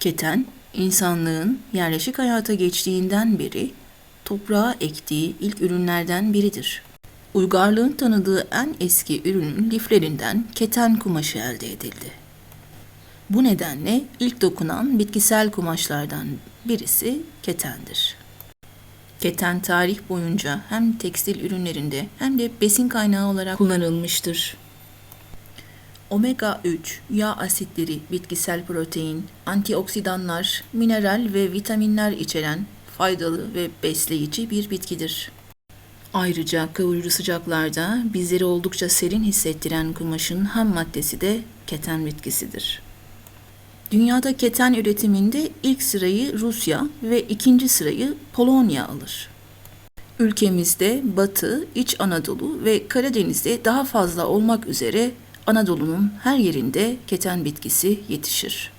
Keten, insanlığın yerleşik hayata geçtiğinden beri toprağa ektiği ilk ürünlerden biridir. Uygarlığın tanıdığı en eski ürünün liflerinden keten kumaşı elde edildi. Bu nedenle ilk dokunan bitkisel kumaşlardan birisi ketendir. Keten tarih boyunca hem tekstil ürünlerinde hem de besin kaynağı olarak kullanılmıştır. Omega 3, yağ asitleri, bitkisel protein, antioksidanlar, mineral ve vitaminler içeren faydalı ve besleyici bir bitkidir. Ayrıca kavurucu sıcaklarda bizleri oldukça serin hissettiren kumaşın ham maddesi de keten bitkisidir. Dünyada keten üretiminde ilk sırayı Rusya ve ikinci sırayı Polonya alır. Ülkemizde Batı, İç Anadolu ve Karadeniz'de daha fazla olmak üzere Anadolu'nun her yerinde keten bitkisi yetişir.